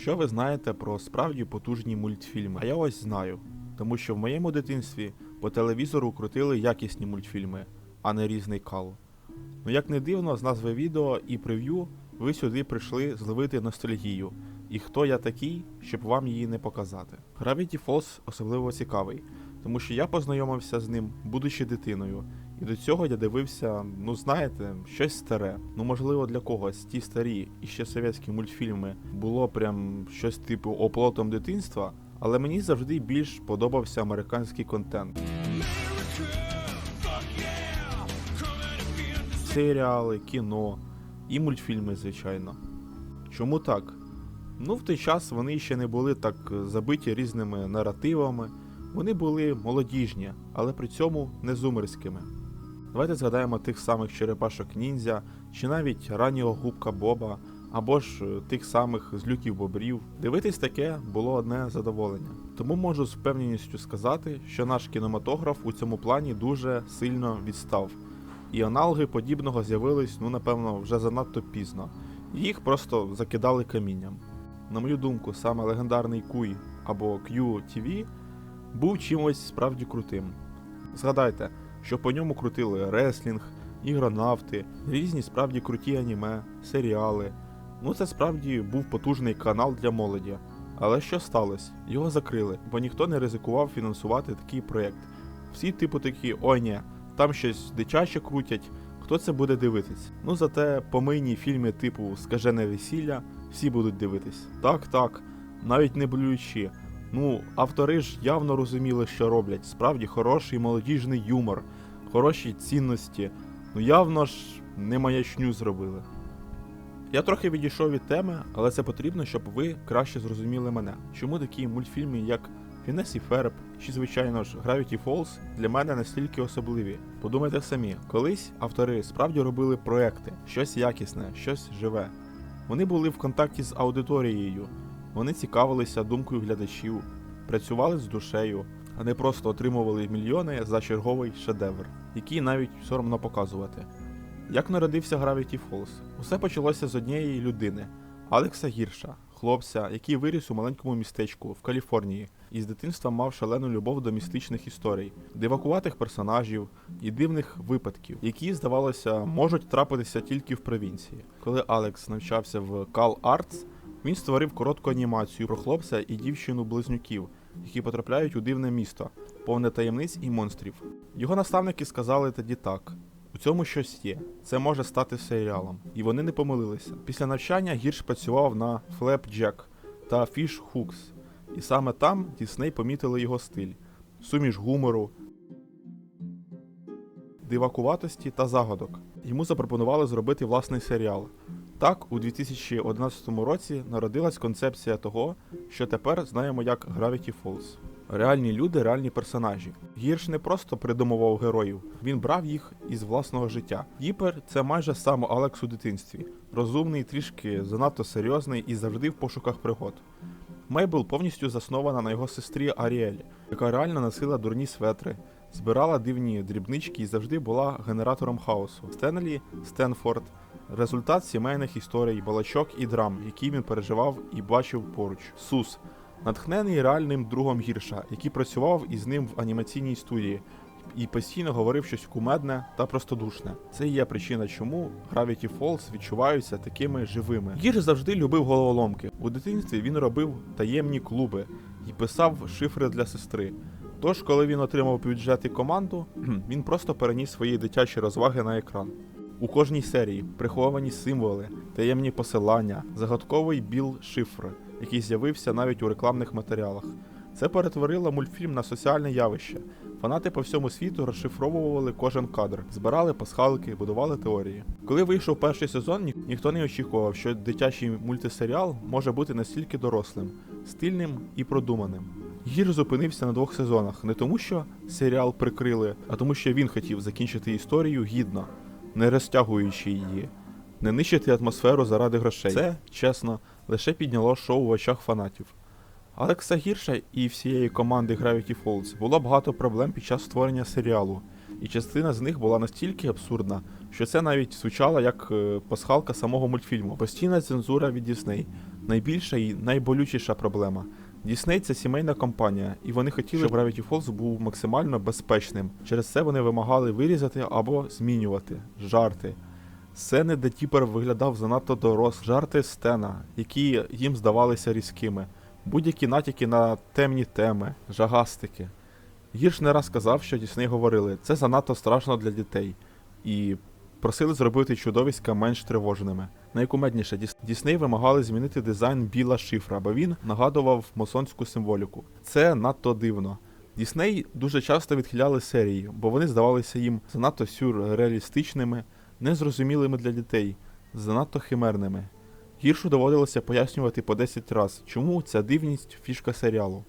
Що ви знаєте про справді потужні мультфільми? А я ось знаю. Тому що в моєму дитинстві по телевізору крутили якісні мультфільми, а не різний кал. Ну як не дивно, з назви відео і прев'ю ви сюди прийшли зловити ностальгію. І хто я такий, щоб вам її не показати. Gravity Falls особливо цікавий, тому що я познайомився з ним, будучи дитиною. І до цього я дивився, ну знаєте, щось старе. Ну можливо для когось ті старі і ще совєтські мультфільми було прям щось типу оплотом дитинства, але мені завжди більш подобався американський контент. Серіали, кіно і мультфільми, звичайно. Чому так? Ну, в той час вони ще не були так забиті різними наративами, вони були молодіжні, але при цьому не зумерськими. Давайте згадаємо тих самих черепашок ніндзя, чи навіть раннього губка Боба, або ж е, тих самих злюків бобрів. Дивитись таке було одне задоволення. Тому можу з впевненістю сказати, що наш кінематограф у цьому плані дуже сильно відстав. І аналоги подібного з'явились, ну напевно, вже занадто пізно. Їх просто закидали камінням. На мою думку, саме легендарний Куй або QTV був чимось справді крутим. Згадайте, що по ньому крутили реслінг, ігронавти, різні справді круті аніме, серіали. Ну це справді був потужний канал для молоді. Але що сталося? Його закрили, бо ніхто не ризикував фінансувати такий проєкт. Всі типу такі, ой ні, там щось дитяче крутять, хто це буде дивитись? Ну зате помийні фільми типу Скажене весілля всі будуть дивитись. Так, так, навіть не болючі. Ну, автори ж явно розуміли, що роблять. Справді хороший молодіжний юмор, хороші цінності. Ну явно ж не маячню зробили. Я трохи відійшов від теми, але це потрібно, щоб ви краще зрозуміли мене. Чому такі мультфільми, як Фінес і Ферб, чи, звичайно ж, Gravity Falls для мене настільки особливі. Подумайте самі, колись автори справді робили проекти, щось якісне, щось живе. Вони були в контакті з аудиторією, вони цікавилися думкою глядачів, працювали з душею, а не просто отримували мільйони за черговий шедевр, який навіть соромно показувати. Як народився Gravity Falls? Усе почалося з однієї людини Алекса Гірша, хлопця, який виріс у маленькому містечку в Каліфорнії і з дитинства мав шалену любов до містичних історій, дивакуватих персонажів і дивних випадків, які, здавалося, можуть трапитися тільки в провінції. Коли Алекс навчався в Cal Arts, він створив коротку анімацію про хлопця і дівчину-близнюків, які потрапляють у дивне місто, повне таємниць і монстрів. Його наставники сказали тоді так: у цьому щось є. Це може стати серіалом. І вони не помилилися. Після навчання Гірш працював на Flapjack та Fish Hooks. І саме там Дісней помітили його стиль, суміш гумору, дивакуватості та загадок. Йому запропонували зробити власний серіал. Так, у 2011 році народилась концепція того, що тепер знаємо як Gravity Falls. Реальні люди, реальні персонажі. Гірш не просто придумував героїв, він брав їх із власного життя. Діпер це майже сам Алекс у дитинстві, розумний, трішки занадто серйозний і завжди в пошуках пригод. Мейбл повністю заснована на його сестрі Аріелі, яка реально носила дурні светри, збирала дивні дрібнички і завжди була генератором хаосу. Стенлі Стенфорд результат сімейних історій, балачок і драм, які він переживав і бачив поруч. Сус натхнений реальним другом гірша, який працював із ним в анімаційній студії. І постійно говорив щось кумедне та простодушне. Це і є причина, чому Gravity Falls відчуваються такими живими. Гірш завжди любив головоломки. У дитинстві він робив таємні клуби і писав шифри для сестри. Тож, коли він отримав бюджет і команду, він просто переніс свої дитячі розваги на екран. У кожній серії приховані символи, таємні посилання, загадковий біл шифр, який з'явився навіть у рекламних матеріалах. Це перетворило мультфільм на соціальне явище. Фанати по всьому світу розшифровували кожен кадр, збирали пасхалки, будували теорії. Коли вийшов перший сезон, ні- ніхто не очікував, що дитячий мультисеріал може бути настільки дорослим, стильним і продуманим. Гір зупинився на двох сезонах не тому, що серіал прикрили, а тому, що він хотів закінчити історію гідно, не розтягуючи її, не нищити атмосферу заради грошей. Це, чесно, лише підняло шоу в очах фанатів. Алекса Гірша і всієї команди Gravity Falls було багато проблем під час створення серіалу, і частина з них була настільки абсурдна, що це навіть звучало як е, пасхалка самого мультфільму. Постійна цензура від Disney, найбільша і найболючіша проблема. Дісней це сімейна компанія, і вони хотіли, щоб Gravity Falls був максимально безпечним. Через це вони вимагали вирізати або змінювати жарти. Сцени, де Тіпер виглядав занадто дорос, жарти Стена, які їм здавалися різкими, будь-які натяки на темні теми, жагастики. Гірш не раз казав, що Дісней говорили, це занадто страшно для дітей, і просили зробити чудовиська менш тривожними. Найкумедніше, Діс- Дісней вимагали змінити дизайн біла шифра, бо він нагадував масонську символіку. Це надто дивно. Дісней дуже часто відхиляли серії, бо вони здавалися їм занадто сюрреалістичними, незрозумілими для дітей, занадто химерними. Гіршу доводилося пояснювати по 10 разів, чому ця дивність фішка серіалу.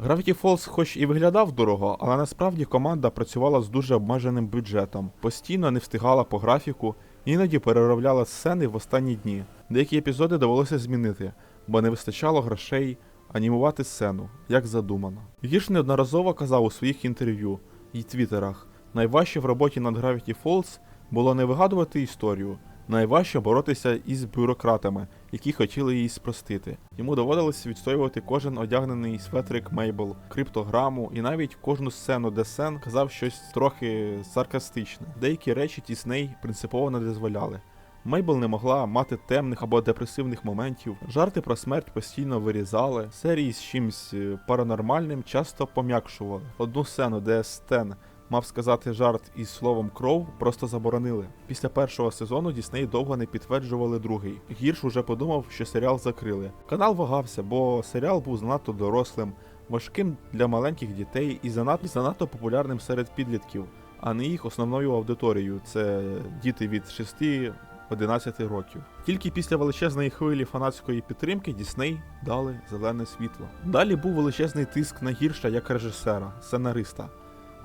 Gravity Falls хоч і виглядав дорого, але насправді команда працювала з дуже обмеженим бюджетом, постійно не встигала по графіку, іноді переробляла сцени в останні дні. Деякі епізоди довелося змінити, бо не вистачало грошей анімувати сцену, як задумано. Гірш неодноразово казав у своїх інтерв'ю і твіттерах, найважче в роботі над Gravity Falls було не вигадувати історію, найважче боротися із бюрократами, які хотіли її спростити. Йому доводилось відстоювати кожен одягнений светрик Мейбл, криптограму і навіть кожну сцену, де Сен казав щось трохи саркастичне. Деякі речі Тісней принципово не дозволяли. Мейбл не могла мати темних або депресивних моментів, жарти про смерть постійно вирізали, серії з чимсь е, паранормальним часто пом'якшували. Одну сцену, де Стен мав сказати жарт із словом кров, просто заборонили. Після першого сезону Дісней довго не підтверджували другий. Гірш уже подумав, що серіал закрили. Канал вагався, бо серіал був занадто дорослим, важким для маленьких дітей і занадто, занадто популярним серед підлітків, а не їх основною аудиторією. Це діти від 6 11 років. Тільки після величезної хвилі фанатської підтримки Дісней дали зелене світло. Далі був величезний тиск на гірша як режисера, сценариста.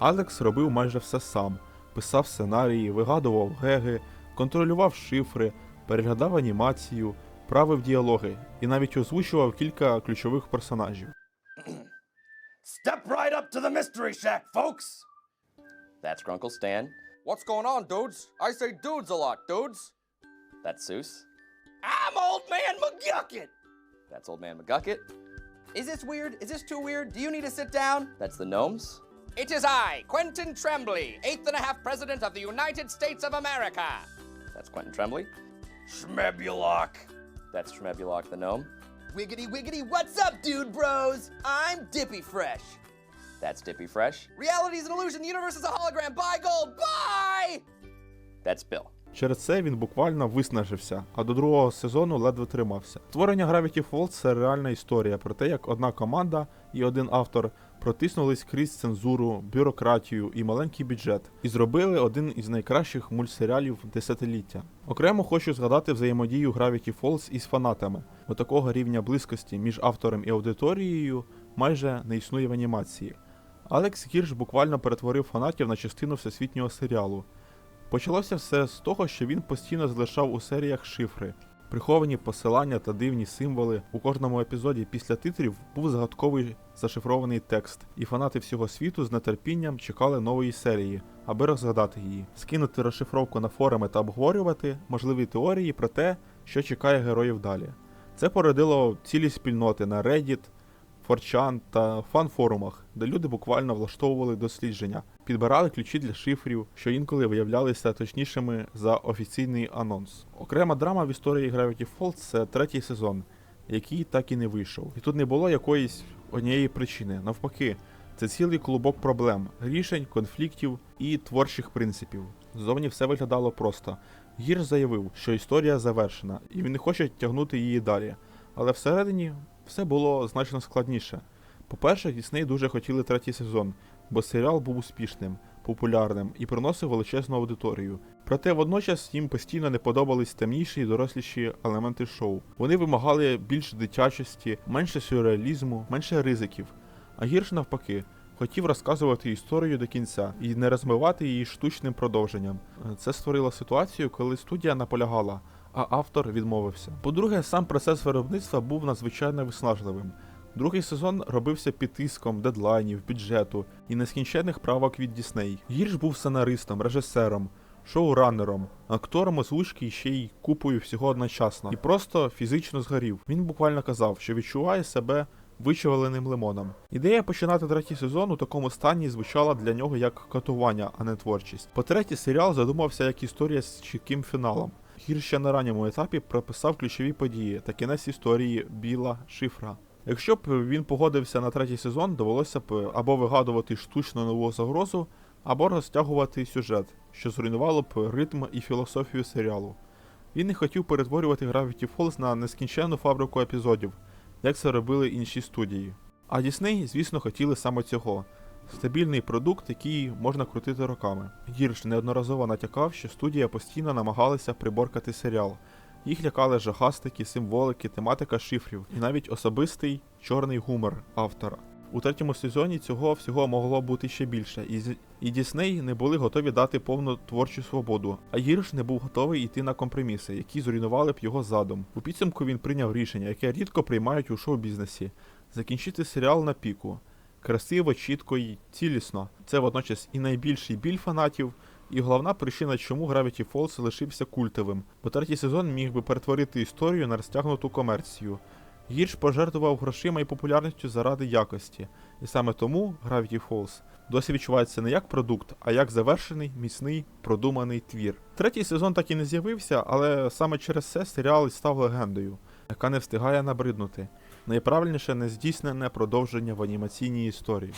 Алекс робив майже все сам: писав сценарії, вигадував геги, контролював шифри, переглядав анімацію, правив діалоги і навіть озвучував кілька ключових персонажів. Step right up to the Mystery Shack, folks! That's Grunkle Stan. What's going on, dudes? I say dudes a lot, dudes. That's Seuss. I'm Old Man McGucket! That's Old Man McGucket. Is this weird? Is this too weird? Do you need to sit down? That's the Gnomes. It is I, Quentin Tremblay, eighth and a half President of the United States of America. That's Quentin Tremblay. Schmebulok! That's Tremebulok the Gnome. Wiggity wiggity, what's up, dude bros? I'm Dippy Fresh. That's Dippy Fresh. Reality is an illusion, the universe is a hologram. Buy gold, buy! That's Bill. Через це він буквально виснажився, а до другого сезону ледве тримався. Створення Gravity Falls – це реальна історія про те, як одна команда і один автор протиснулись крізь цензуру, бюрократію і маленький бюджет, і зробили один із найкращих мультсеріалів десятиліття. Окремо хочу згадати взаємодію Gravity Falls із фанатами, бо такого рівня близькості між автором і аудиторією майже не існує в анімації. Алекс Гірш буквально перетворив фанатів на частину всесвітнього серіалу. Почалося все з того, що він постійно залишав у серіях шифри, приховані посилання та дивні символи. У кожному епізоді після титрів був загадковий зашифрований текст, і фанати всього світу з нетерпінням чекали нової серії, аби розгадати її, скинути розшифровку на форуми та обговорювати можливі теорії про те, що чекає героїв далі. Це породило цілі спільноти на Reddit, 4chan та фан-форумах, де люди буквально влаштовували дослідження, підбирали ключі для шифрів, що інколи виявлялися точнішими за офіційний анонс. Окрема драма в історії Gravity Falls – це третій сезон, який так і не вийшов. І тут не було якоїсь однієї причини. Навпаки, це цілий клубок проблем, рішень, конфліктів і творчих принципів. Ззовні все виглядало просто. Гірш заявив, що історія завершена, і він не хоче тягнути її далі. Але всередині все було значно складніше. По-перше, Дісней дуже хотіли третій сезон, бо серіал був успішним, популярним і приносив величезну аудиторію. Проте водночас їм постійно не подобались темніші і доросліші елементи шоу. Вони вимагали більше дитячості, менше сюрреалізму, менше ризиків. А гірше навпаки, хотів розказувати історію до кінця і не розмивати її штучним продовженням. Це створило ситуацію, коли студія наполягала, а автор відмовився. По-друге, сам процес виробництва був надзвичайно виснажливим. Другий сезон робився під тиском дедлайнів, бюджету і нескінченних правок від Дісней. Гірш був сценаристом, режисером, шоуранером, актором озвучки і ще й купою всього одночасно. І просто фізично згорів. Він буквально казав, що відчуває себе вичавленим лимоном. Ідея починати третій сезон у такому стані звучала для нього як катування, а не творчість. По-третє, серіал задумався як історія з чітким фіналом. Гір ще на ранньому етапі прописав ключові події та кінець історії Біла Шифра. Якщо б він погодився на третій сезон, довелося б або вигадувати штучно нову загрозу, або розтягувати сюжет, що зруйнувало б ритм і філософію серіалу. Він не хотів перетворювати Gravity Falls на нескінченну фабрику епізодів, як це робили інші студії. А Дісней, звісно, хотіли саме цього стабільний продукт, який можна крутити роками. Гірш неодноразово натякав, що студія постійно намагалася приборкати серіал. Їх лякали жахастики, символики, тематика шифрів і навіть особистий чорний гумор автора. У третьому сезоні цього всього могло бути ще більше, і, і Дісней не були готові дати повну творчу свободу, а Гірш не був готовий йти на компроміси, які зруйнували б його задум. У підсумку він прийняв рішення, яке рідко приймають у шоу-бізнесі закінчити серіал на піку. Красиво, чітко і цілісно. Це водночас і найбільший біль фанатів, і головна причина, чому Gravity Falls лишився культовим, бо третій сезон міг би перетворити історію на розтягнуту комерцію. Гірш пожертвував грошима і популярністю заради якості, і саме тому Gravity Falls досі відчувається не як продукт, а як завершений, міцний, продуманий твір. Третій сезон так і не з'явився, але саме через це серіал і став легендою, яка не встигає набриднути. Найправильніше нездійснене продовження в анімаційній історії.